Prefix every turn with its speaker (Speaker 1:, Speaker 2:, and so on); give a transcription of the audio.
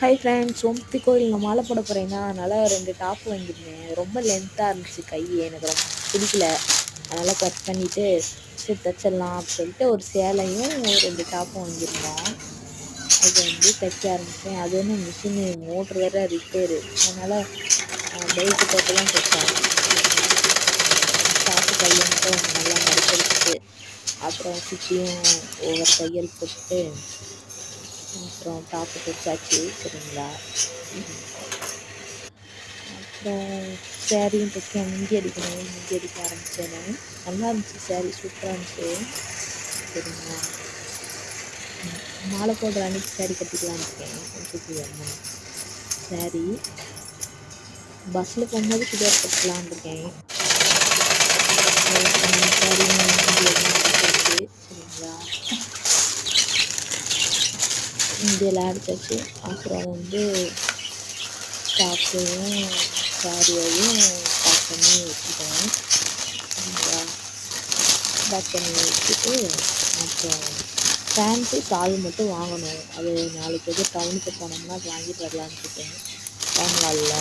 Speaker 1: Hi friends ஓம்தி கோயில் நான் மாலை போட போகிறேன்னா அதனால் ரெண்டு டாப் வாங்கியிருந்தேன். ரொம்ப லென்த்தாக இருந்துச்சு கை. எனக்கு ரொம்ப பிடிக்கல. அதனால் கட் பண்ணிவிட்டு சரி தைச்சிடலாம் அப்படின்னு சொல்லிட்டு ஒரு சேலையும் ரெண்டு டாப்பும் வாங்கியிருந்தோம். அது வந்து தைக்க ஆரம்பித்தேன் அது வந்து மிஷினு மோட்ரு வேறு ரிப்பேரு அதனால் பைக்கு போட்டுலாம் தைச்சேன். டாப்பு கையை மட்டும் நல்லா மடிச்சிருச்சு அப்புறம் சுற்றியும் ஒவ்வொரு தையல் போட்டு அப்புறம் டாப்பு தைச்சாச்சு சரிங்களா? அப்புறம் சேரீயும் தைக்க முந்தி அடிக்கணும் முந்தி அடிக்க ஆரம்பித்தேன் நான். நல்லா இருந்துச்சு சேரீ சூப்பராக இருந்துச்சு. சரிங்களா? மாலை போடுற அன்னைக்கு சேரீ கட்டிக்கலான்னு இருக்கேன் கொஞ்சம் அம்மன் சேரீ பஸ்ஸில் போகும்போது சுடிதார் கட்டலான்னு இருக்கேன். சேரீ சரிங்களா? முந்தியெல்லாம் அடிச்சாச்சு அப்புறம் வந்து டாப்பையும் சாரியையும் பேக் பண்ணி வச்சுக்கோங்க பேக் பண்ணி வச்சுட்டு அப்புறம் ஃபேன்ஸு ஷால் மட்டும் வாங்கணும். அது நாளைக்கு எதுவும் டவுனுக்கு போனோம்னா வாங்கிட்டு வரலான்னு இருக்கேன். டவுன் ஹாலில்